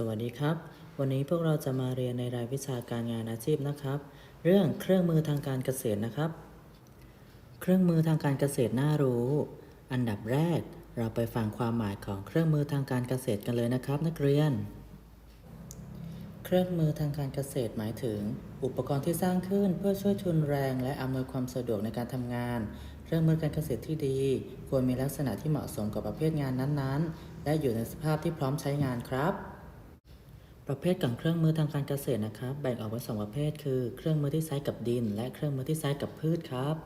สวัสดีครับ วันนี้พวกเราจะมาเรียนในรายวิชาการงานอาชีพนะครับ เรื่องเครื่องมือทางการเกษตรนะครับ เครื่องมือทางการเกษตรน่ารู้ อันดับแรก เราไปฟังความหมายของเครื่องมือทางการเกษตรกันเลยนะครับ นักเรียน เครื่องมือทางการเกษตรหมายถึง อุปกรณ์ที่สร้างขึ้นเพื่อช่วยทุนแรง และอำนวยความสะดวกในการทำงาน เครื่องมือการเกษตรที่ดี ควรมีลักษณะที่เหมาะสมกับประเภทงานนั้นๆ และอยู่ในสภาพที่พร้อมใช้งานครับ ประเภทของเครื่องมือทางการเกษตรนะครับ แบ่งออกเป็นสองประเภทคือ เครื่องมือที่ใช้กับดิน และเครื่องมือที่ใช้กับพืชครับ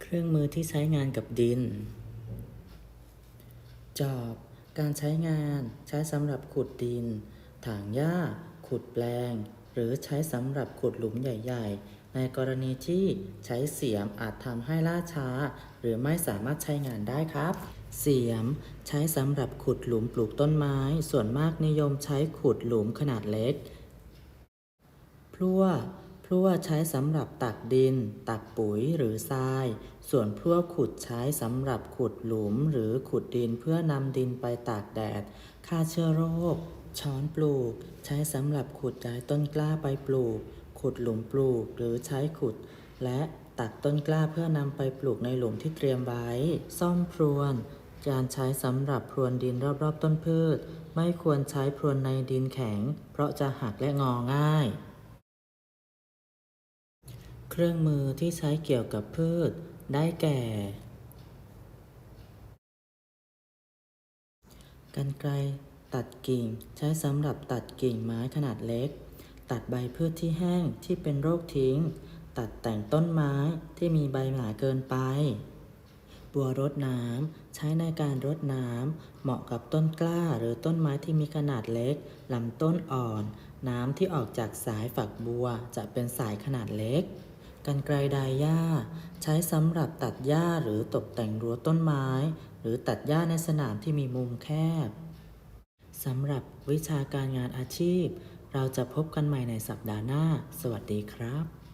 เครื่องมือที่ใช้งานกับดิน จอบ การใช้งานใช้สำหรับขุดดิน ถางหญ้า ขุดแปลง หรือใช้สำหรับขุดหลุมใหญ่ ๆ ในกรณีที่ใช้เสียมอาจทำให้ล่าช้า หรือไม่สามารถใช้งานได้ครับ เสียม ใช้สำหรับขุดหลุมปลูกต้นไม้ ส่วนมากนิยมใช้ขุดหลุมขนาดเล็ก พลั่ว พลั่วใช้สำหรับตักดิน ตักปุ๋ยหรือทราย ส่วนพลั่วขุดใช้สำหรับขุดหลุมหรือขุดดินเพื่อนำดินไปตากแดดฆ่าเชื้อโรค ช้อนปลูก ใช้สำหรับขุดย้ายต้นกล้าไปปลูก ขุดหลุมปลูกหรือใช้ขุด และ ตัดต้นกล้าเพื่อนำไปปลูกในหลุมที่เตรียมไว้ ซ่อมพรวน การใช้สำหรับพรวนดินรอบๆต้นพืช ไม่ควรใช้พรวนในดินแข็ง เพราะจะหักและงอง่าย เครื่องมือที่ใช้เกี่ยวกับพืช ได้แก่กรรไกรตัดกิ่ง ใช้สำหรับตัดกิ่งไม้ขนาดเล็ก ตัดใบพืชที่แห้งที่เป็นโรคทิ้ง ตัดแต่งต้นไม้ที่มีใบหนาเกินไป บัวรดน้ำใช้ในการรดน้ำเหมาะกับต้นกล้าหรือต้นไม้ที่มีขนาดเล็กลำต้นอ่อน น้ำที่ออกจากสายฝักบัวจะเป็นสายขนาดเล็กกรรไกรไดหญ้า ใช้สำหรับตัดหญ้าหรือตกแต่งรั้วต้นไม้ หรือตัดหญ้าในสนามที่มีมุมแคบสำหรับวิชาการงานอาชีพ เราจะพบกันใหม่ในสัปดาห์หน้า สวัสดีครับ